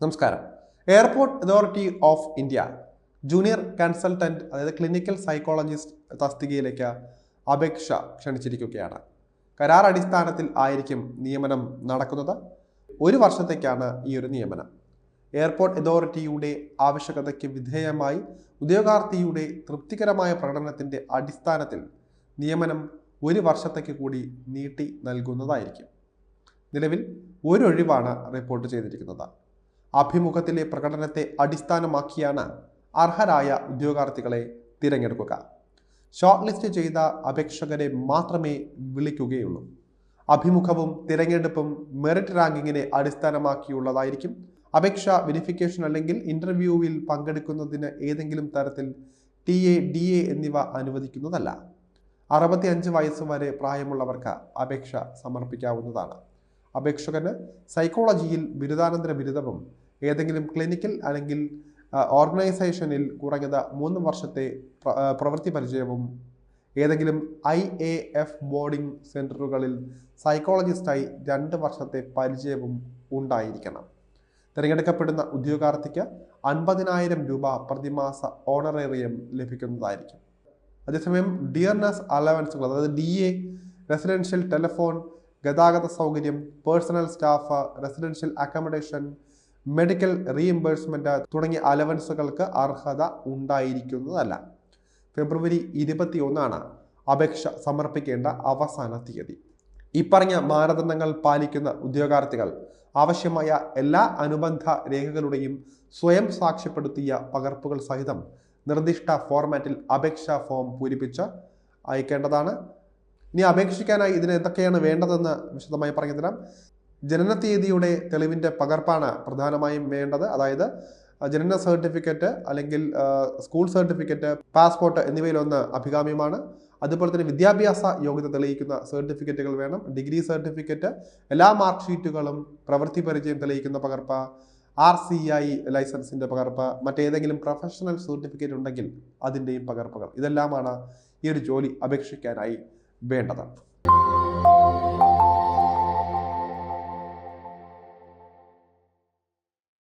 നമസ്കാരം. Airport authority of India junior consultant അതായത് clinical psychologist തസ്തികയിലേക്ക് അപേക്ഷ ക്ഷണിച്ചിരിക്കുകയാണ്. കരാർ അടിസ്ഥാനത്തിൽ ആയിരിക്കും നിയമനം നടക്കുന്നത്. ഒരു വർഷത്തേക്കാണ് ഈ ഒരു നിയമനം. എയർപോർട്ട് അതോറിറ്റിയുടെ ആവശ്യകതയ്ക്ക് വിധേയമായി ഉദ്യോഗാർത്ഥിയുടെ തൃപ്തികരമായ പ്രകടനത്തിന്റെ അടിസ്ഥാനത്തിൽ നിയമനം ഒരു വർഷത്തേക്ക് കൂടി നീട്ടി നൽകുന്നതായിരിക്കും. നിലവിൽ ഒരു ഒഴിവാണ് റിപ്പോർട്ട് ചെയ്തിരിക്കുന്നത്. അഭിമുഖത്തിലെ പ്രകടനത്തെ അടിസ്ഥാനമാക്കിയാണ് അർഹരായ ഉദ്യോഗാർത്ഥികളെ തിരഞ്ഞെടുക്കുക. ഷോർട്ട് ലിസ്റ്റ് ചെയ്ത അപേക്ഷകരെ മാത്രമേ വിളിക്കുകയുള്ളൂ. അഭിമുഖവും തിരഞ്ഞെടുപ്പും മെറിറ്റ് റാങ്കിങ്ങിനെ അടിസ്ഥാനമാക്കിയുള്ളതായിരിക്കും. അപേക്ഷ വെരിഫിക്കേഷൻ അല്ലെങ്കിൽ ഇന്റർവ്യൂവിൽ പങ്കെടുക്കുന്നതിന് ഏതെങ്കിലും തരത്തിൽ ടി എ ഡി എ എന്നിവ അനുവദിക്കുന്നതല്ല. അറുപത്തി അഞ്ച് വയസ്സ് വരെ പ്രായമുള്ളവർക്ക് അപേക്ഷ സമർപ്പിക്കാവുന്നതാണ്. അപേക്ഷകന് സൈക്കോളജിയിൽ ബിരുദാനന്തര ബിരുദവും ഏതെങ്കിലും ക്ലിനിക്കൽ അല്ലെങ്കിൽ ഓർഗനൈസേഷനിൽ കുറഞ്ഞത് മൂന്ന് വർഷത്തെ പ്ര- പ്രവൃത്തി പരിചയവും ഏതെങ്കിലും ഐ എ എഫ് ബോർഡിംഗ് സെന്ററുകളിൽ സൈക്കോളജിസ്റ്റായി രണ്ട് വർഷത്തെ പരിചയവും ഉണ്ടായിരിക്കണം. തിരഞ്ഞെടുക്കപ്പെടുന്ന ഉദ്യോഗാർത്ഥിക്ക് അൻപതിനായിരം രൂപ പ്രതിമാസ ഓണറേറിയം ലഭിക്കുന്നതായിരിക്കും. അതേസമയം ഡിയർനെസ് അലവൻസുകൾ അതായത് ഡി എ റെസിഡൻഷ്യൽ ടെലിഫോൺ ഗതാഗത സൗകര്യം personal staff residential accommodation medical reimbursement തുടങ്ങിയ അലവൻസുകൾക്ക് അർഹത ഉണ്ടായിരിക്കുന്നതല്ല. ഫെബ്രുവരി ഇരുപത്തി ഒന്നാണ് അപേക്ഷ സമർപ്പിക്കേണ്ട അവസാന തീയതി. ഇപ്പറഞ്ഞ പറഞ്ഞ മാനദണ്ഡങ്ങൾ പാലിക്കുന്ന ഉദ്യോഗാർത്ഥികൾ ആവശ്യമായ എല്ലാ അനുബന്ധ രേഖകളുടെയും സ്വയം സാക്ഷ്യപ്പെടുത്തിയ പകർപ്പുകൾ സഹിതം നിർദ്ദിഷ്ട ഫോർമാറ്റിൽ അപേക്ഷാ ഫോം പൂരിപ്പിച്ച് അയക്കേണ്ടതാണ്. ഇനി അപേക്ഷിക്കാനായി ഇതിന് എന്തൊക്കെയാണ് വേണ്ടതെന്ന് വിശദമായി പറഞ്ഞു തരാം ജനന തീയതിയുടെ തെളിവിന്റെ പകർപ്പാണ് പ്രധാനമായും വേണ്ടത്. അതായത് ജനന സർട്ടിഫിക്കറ്റ് അല്ലെങ്കിൽ സ്കൂൾ സർട്ടിഫിക്കറ്റ് പാസ്പോർട്ട് എന്നിവയിലൊന്ന് അഭികാമ്യമാണ്. അതുപോലെ തന്നെ വിദ്യാഭ്യാസ യോഗ്യത തെളിയിക്കുന്ന സർട്ടിഫിക്കറ്റുകൾ വേണം. ഡിഗ്രി സർട്ടിഫിക്കറ്റ് എല്ലാ മാർക്ക് ഷീറ്റുകളും പ്രവൃത്തി പരിചയം തെളിയിക്കുന്ന പകർപ്പ് ആർ സി ഐ ലൈസൻസിന്റെ പകർപ്പ് മറ്റേതെങ്കിലും പ്രൊഫഷണൽ സർട്ടിഫിക്കറ്റ് ഉണ്ടെങ്കിൽ അതിന്റെയും പകർപ്പുകൾ. ഇതെല്ലാമാണ് ഈ ഒരു ജോലി അപേക്ഷിക്കാനായി. വേണ്ടത്